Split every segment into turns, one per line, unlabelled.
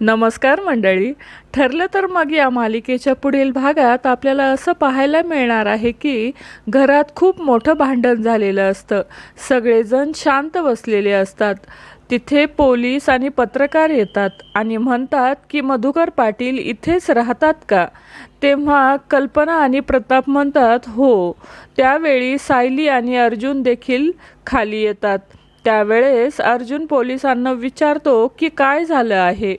नमस्कार मंडळी. ठरलं तर मग या मालिकेच्या पुढील भागात आपल्याला असं पाहायला मिळणार आहे की घरात खूप मोठं भांडण झालेलं असतं. सगळेजण शांत बसलेले असतात. तिथे पोलीस आणि पत्रकार येतात आणि म्हणतात की मधुकर पाटील इथेच राहतात का? तेव्हा कल्पना आणि प्रताप म्हणतात हो त्यावेळी सायली आणि अर्जुन देखील खाली येतात. त्यावेळेस अर्जुन पोलिसांना विचारतो की काय झालं आहे?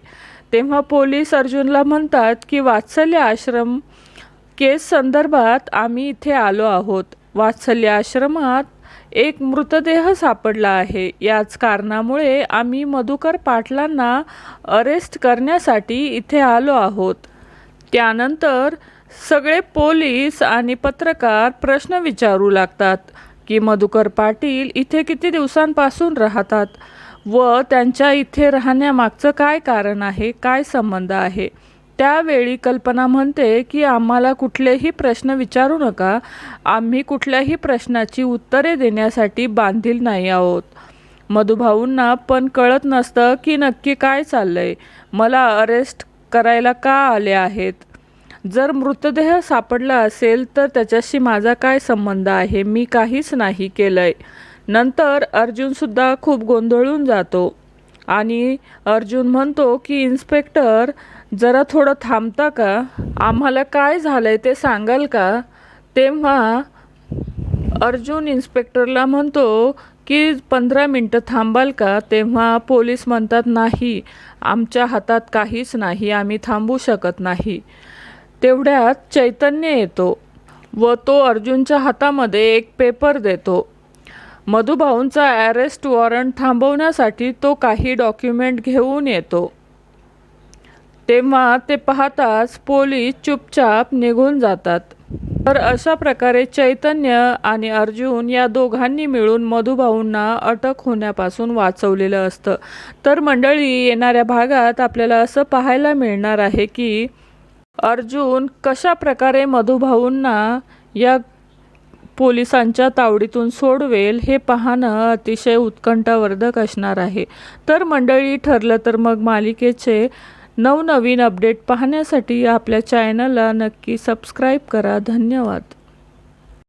तेव्हा पोलीस अर्जुनला म्हणतात की वात्सल्य आश्रम केस संदर्भात आम्ही इथे आलो आहोत. वात्सल्य आश्रमात एक मृतदेह सापडला आहे. याच कारणामुळे आम्ही मधुकर पाटलांना अरेस्ट करण्यासाठी इथे आलो आहोत. त्यानंतर सगळे पोलीस आणि पत्रकार प्रश्न विचारू लागतात की मधुकर पाटील इथे किती दिवसांपासून राहतात? व त्यांच्या इथे राहण्यामागचं काय कारण आहे काय संबंध आहे? त्यावेळी कल्पना म्हणते की आम्हाला कुठलेही प्रश्न विचारू नका. आम्ही कुठल्याही प्रश्नाची उत्तरे देण्यासाठी बांधील नाही आहोत. मधुभाऊंना पण कळत नसतं की नक्की काय चाललंय. मला अरेस्ट करायला का आले आहेत? जर मृतदेह सापडला असेल तर त्याच्याशी माझा काय संबंध आहे? मी काहीच नाही केलंय. नंतर अर्जुनसुद्धा खूप गोंधळून जातो. आणि अर्जुन म्हणतो की इन्स्पेक्टर जरा थोडं थांबता का? आम्हाला काय झालं आहे ते सांगाल का? तेव्हा अर्जुन इन्स्पेक्टरला म्हणतो की पंधरा मिनटं थांबाल का? तेव्हा पोलीस म्हणतात नाही आमच्या हातात काहीच नाही आम्ही थांबू शकत नाही. तेवढ्यात चैतन्य येतो व तो अर्जुनच्या हातामध्ये एक पेपर देतो. मधुभाऊंचा अरेस्ट वॉरंट थांबवण्यासाठी तो काही डॉक्युमेंट घेऊन येतो. तेव्हा ते पाहताच पोलीस चुपचाप निघून जातात. तर अशा प्रकारे चैतन्य आणि अर्जुन या दोघांनी मिळून मधुभाऊंना अटक होण्यापासून वाचवलेलं असतं. तर मंडळी येणाऱ्या भागात आपल्याला असं पाहायला मिळणार आहे की अर्जुन कशा प्रकारे मधुभाऊंना या पोलिसांच्या तावडीतून सोडवेल हे पाहणं अतिशय उत्कंठावर्धक असणार आहे. तर मंडळी ठरलं तर मग मालिकेचे नवनवीन अपडेट पाहण्यासाठी आपल्या चॅनलला नक्की सबस्क्राईब करा. धन्यवाद.